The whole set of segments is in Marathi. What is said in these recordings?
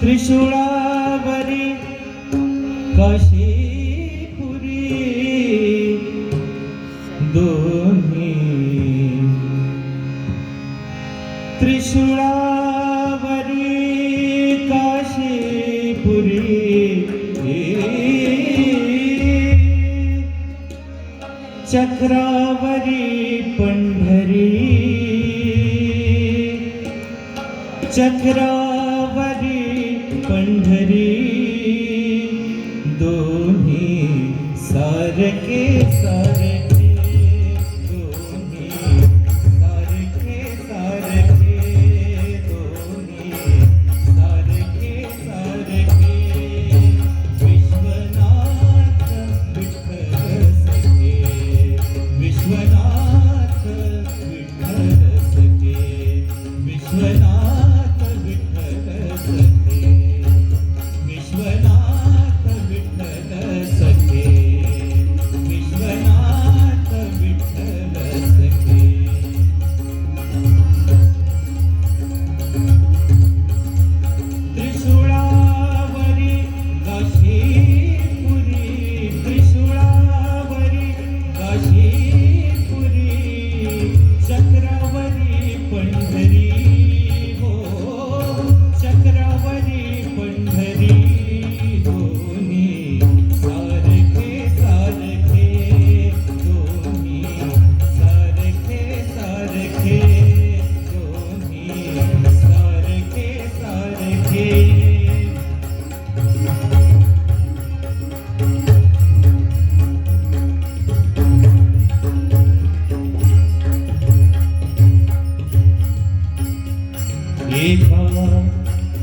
त्रिशूळावरी कशी पुरी? दोन्ही. त्रिशूळावरी काशी पुरी? चक्रावरी पंढरी. चक्रावरी पंढरी दोन्ही सारखे सार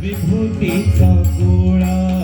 विभूतीचा गोळा.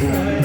Yeah.